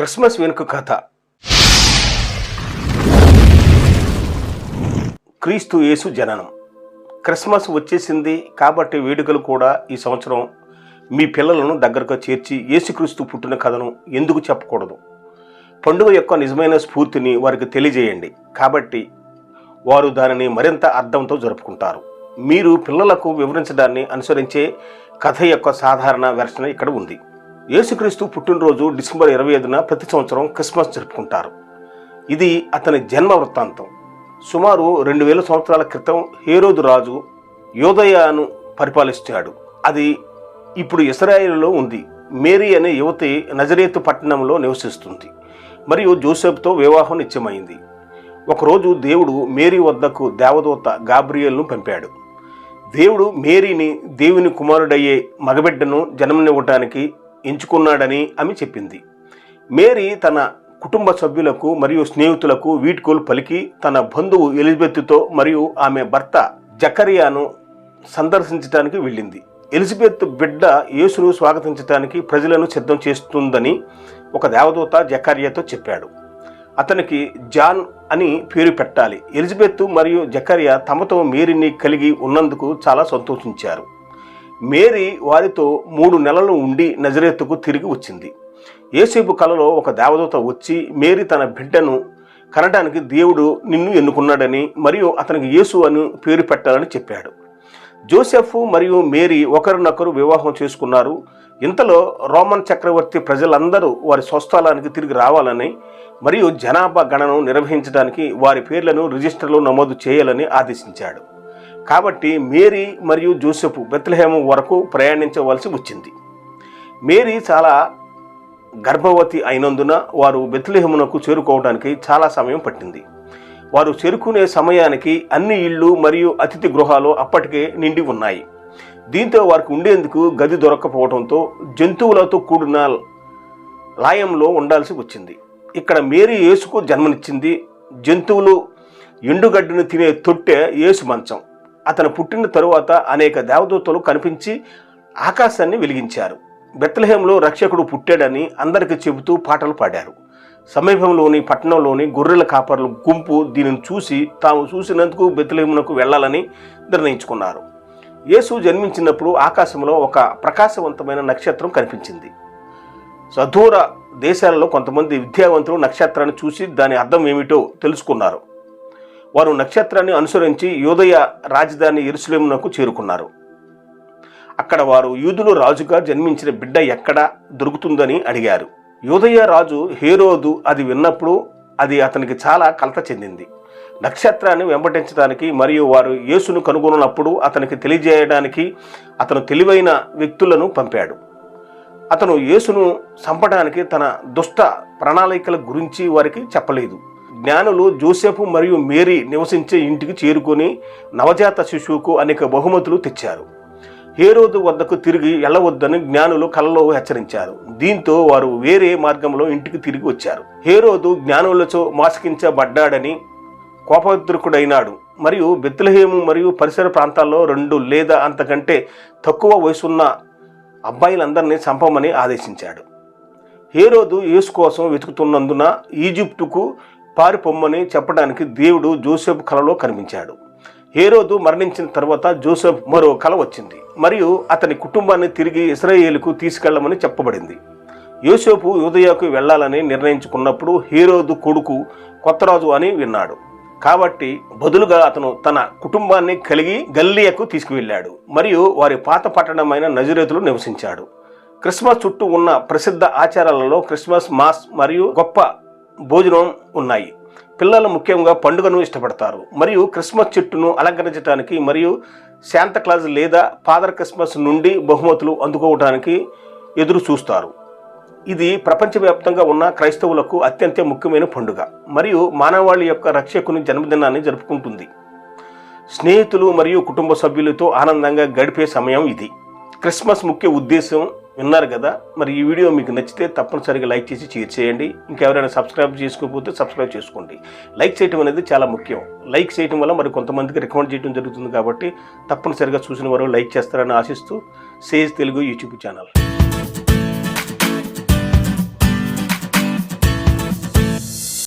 Christmas వెనుక కథ. క్రీస్తు యేసు జననం. క్రిస్మస్ వచ్చేసింది కాబట్టి వేడుకలు కూడా ఈ సంవత్సరం మీ పిల్లలను దగ్గరగా చేర్చి యేసుక్రీస్తు పుట్టిన కథను ఎందుకు చెప్పకూడదు? పండుగ యొక్క నిజమైన స్ఫూర్తిని వారికి తెలియజేయండి. కాబట్టి వారు దానిని మరింత అర్థంతో జరుపుకుంటారు. మీరు పిల్లలకు వివరించడాన్ని అనుసరించే కథ యొక్క సాధారణ వెర్షన్ ఇక్కడ ఉంది. యేసుక్రీస్తు పుట్టినరోజు డిసెంబర్ ఇరవై ఐదున ప్రతి సంవత్సరం క్రిస్మస్ జరుపుకుంటారు. ఇది అతని జన్మ వృత్తాంతం. సుమారు రెండు వేల సంవత్సరాల క్రితం హేరోదు రాజు యోదయాను పరిపాలిస్తాడు. అది ఇప్పుడు ఇస్రాయేలులో ఉంది. మేరీ అనే యువతి నజరేతు పట్టణంలో నివసిస్తుంది. మరియు జోసెఫ్తో వివాహం నిత్యమైంది ఒకరోజు దేవుడు మేరీ వద్దకు దేవదూత గాబ్రియల్ను పంపాడు. దేవుడు మేరీని దేవుని కుమారుడయ్యే మగబిడ్డను జన్మనివ్వటానికి ఎంచుకున్నాడని ఆమె చెప్పింది. మేరీ తన కుటుంబ సభ్యులకు మరియు స్నేహితులకు వీడ్కోలు పలికి తన బంధువు ఎలిజబెత్తో మరియు ఆమె భర్త జకరియాను సందర్శించడానికి వెళ్ళింది. ఎలిజబెత్ బిడ్డ యేసును స్వాగతించడానికి ప్రజలను సిద్ధం చేస్తుందని ఒక దేవదూత జకరియాతో చెప్పాడు. అతనికి జాన్ అని పేరు పెట్టాలి. ఎలిజబెత్ మరియు జకరియా తమతో మేరీని కలిగి ఉన్నందుకు చాలా సంతోషించారు. మేరీ వారితో మూడు నెలలు ఉండి నజరేత్తుకు తిరిగి వచ్చింది. ఏసేపు కలలో ఒక దేవదూత వచ్చి మేరీ తన బిడ్డను కనడానికి దేవుడు నిన్ను ఎన్నుకున్నాడని మరియు అతనికి యేసు అని పేరు పెట్టాలని చెప్పాడు. జోసెఫ్ మరియు మేరీ ఒకరినొకరు వివాహం చేసుకున్నారు. ఇంతలో రోమన్ చక్రవర్తి ప్రజలందరూ వారి స్వస్థలానికి తిరిగి రావాలని మరియు జనాభా గణను నిర్వహించడానికి వారి పేర్లను రిజిస్టర్లో నమోదు చేయాలని ఆదేశించాడు. కాబట్టి మేరీ మరియు జోసెఫ్ బెత్లహేము వరకు ప్రయాణించవలసి వచ్చింది. మేరీ చాలా గర్భవతి అయినందున వారు బెత్లహేమునకు చేరుకోవడానికి చాలా సమయం పట్టింది. వారు చేరుకునే సమయానికి అన్ని ఇళ్ళు మరియు అతిథి గృహాలు అప్పటికే నిండి ఉన్నాయి. దీంతో వారికి ఉండేందుకు గది దొరకకపోవడంతో జంతువులతో కూడిన లాయంలో ఉండాల్సి వచ్చింది. ఇక్కడ మేరీ యేసుకు జన్మనిచ్చింది. జంతువులు ఎండుగడ్డిని తినే తొట్టె యేసు మంచం. అతను పుట్టిన తరువాత అనేక దేవదూతలు కనిపించి ఆకాశాన్ని వెలిగించారు. బెత్లహేంలో రక్షకుడు పుట్టాడని అందరికీ చెబుతూ పాటలు పాడారు. సమీపంలోని పట్టణంలోని గొర్రెల కాపర్ల గుంపు దీనిని చూసి తాము చూసినందుకు బెత్లహేమునకు వెళ్ళాలని నిర్ణయించుకున్నారు. యేసు జన్మించినప్పుడు ఆకాశంలో ఒక ప్రకాశవంతమైన నక్షత్రం కనిపించింది. సదూర దేశాలలో కొంతమంది విద్యావంతులు నక్షత్రాన్ని చూసి దాని అర్థం ఏమిటో తెలుసుకున్నారు. వారు నక్షత్రాన్ని అనుసరించి యూదయ రాజధాని ఇరుసలేమునకు చేరుకున్నారు. అక్కడ వారు యూదులు రాజుగా జన్మించిన బిడ్డ ఎక్కడ దొరుకుతుందని అడిగారు. యూదయ రాజు హేరోదు అది విన్నప్పుడు అది అతనికి చాలా కలత చెందింది. నక్షత్రాన్ని వెంబడించడానికి మరియు వారు యేసును కనుగొన్నప్పుడు అతనికి తెలియజేయడానికి అతను తెలివైన వ్యక్తులను పంపాడు. అతను యేసును చంపడానికి తన దుష్ట ప్రణాళికల గురించి వారికి చెప్పలేదు. జ్ఞానులు జోసెఫ్ మరియు మేరీ నివసించే ఇంటికి చేరుకొని నవజాత శిశువుకు అనేక బహుమతులు తెచ్చారు. హేరోదు వద్దకు తిరిగి వెళ్ళవద్దని జ్ఞానులు కలలో హెచ్చరించారు. దీంతో వారు వేరే మార్గంలో ఇంటికి తిరిగి వచ్చారు. హేరోదు జ్ఞానులతో మోసగించబడ్డాడని కోపద్రుకుడైనాడు. మరియు బెత్లహేము మరియు పరిసర ప్రాంతాల్లో రెండు లేదా అంతకంటే తక్కువ వయసున్న అబ్బాయిలందరినీ చంపమని ఆదేశించాడు. హేరోదు యేసు కోసం వెతుకుతున్నందున ఈజిప్టుకు పారిపొమ్మని చెప్పడానికి దేవుడు జోసెఫ్ కలలో కనిపించాడు. హేరోదు మరణించిన తర్వాత జోసెఫ్ మరో కల వచ్చింది. మరియు అతని కుటుంబాన్ని తిరిగి ఇస్రాయేలుకు తీసుకెళ్ళమని చెప్పబడింది. యోసేపు యూదయకు వెళ్ళాలని నిర్ణయించుకున్నప్పుడు హీరోదు కొడుకు కొత్తరాజు అని విన్నాడు. కాబట్టి బదులుగా అతను తన కుటుంబాన్ని కలిగి గల్లియకు తీసుకువెళ్ళాడు. మరియు వారి పాత పట్టణమైన నజరేతులు నివసించాడు. క్రిస్మస్ చుట్టూ ఉన్న ప్రసిద్ధ ఆచారాలలో క్రిస్మస్ మాస్ మరియు గొప్ప భోజనం ఉన్నాయి. పిల్లలు ముఖ్యంగా పండుగను ఇష్టపడతారు. మరియు క్రిస్మస్ చెట్టును అలంకరించడానికి మరియు శాంతక్లాజ్ లేదా ఫాదర్ క్రిస్మస్ నుండి బహుమతులు అందుకోవడానికి ఎదురు చూస్తారు. ఇది ప్రపంచవ్యాప్తంగా ఉన్న క్రైస్తవులకు అత్యంత ముఖ్యమైన పండుగ. మరియు మానవాళి యొక్క రక్షకుని జన్మదినాన్ని జరుపుకుంటుంది. స్నేహితులు మరియు కుటుంబ సభ్యులతో ఆనందంగా గడిపే సమయం ఇది. క్రిస్మస్ ముఖ్య ఉద్దేశం విన్నారు కదా? మరి ఈ వీడియో మీకు నచ్చితే తప్పనిసరిగా లైక్ చేసి షేర్ చేయండి. ఇంకెవరైనా సబ్స్క్రైబ్ చేసుకోకపోతే సబ్స్క్రైబ్ చేసుకోండి. లైక్ చేయటం అనేది చాలా ముఖ్యం. లైక్ చేయటం వల్ల మరి కొంతమందికి రికమెండ్ చేయడం జరుగుతుంది కాబట్టి తప్పనిసరిగా చూసిన వారు లైక్ చేస్తారని ఆశిస్తూ సేజ్ తెలుగు యూట్యూబ్ ఛానల్.